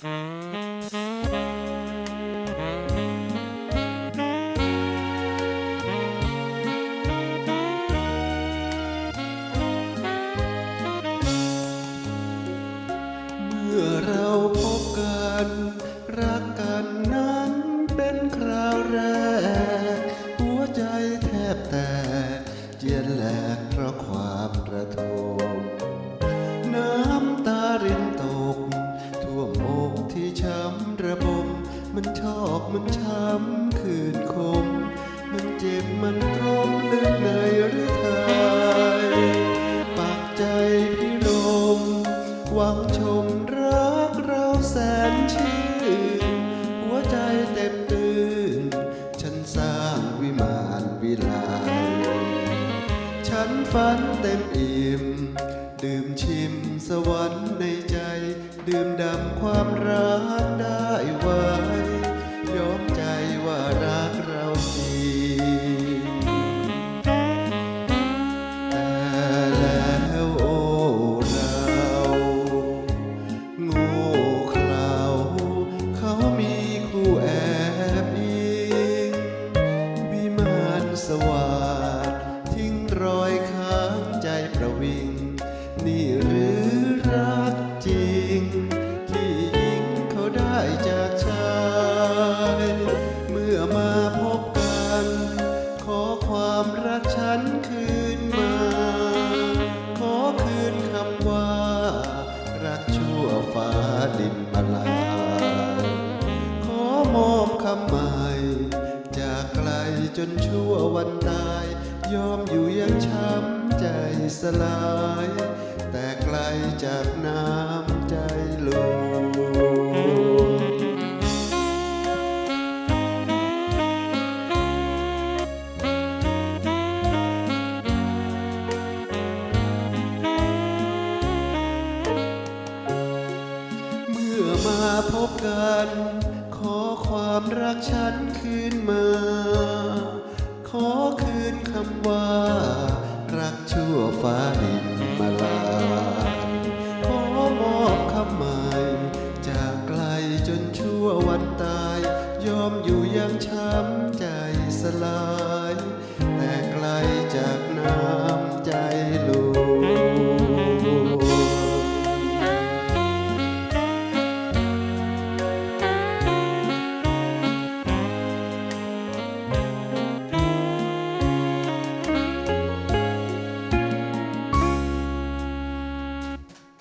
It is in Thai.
เมื่อเรา อกมันช้ำคืนคม มันเจ็บมันตรมลึกในหรือไทยปากใจพี่ลมหวังชมรักเราแสนชื่นหัวใจเต็มตื่น ฉันสร้างวิมานวิไลฉันฝันเต็มอิ่มดื่มชิมสวรรค์ในใจ ดื่มดำความรักได้ไว้ จนชั่ววันตาย ยอมอยู่ยังช้ำใจสลาย แต่ไกลจากน้ำใจลงเมื่อมาพบกัน ขอความรักฉันคืนมา ขอคืนคำว่า รักชั่วฟ้าดินมาลา ขอมอบคำใหม่จากไกลจนชั่ววันตาย ยอมอยู่ยังช้ำใจสลาย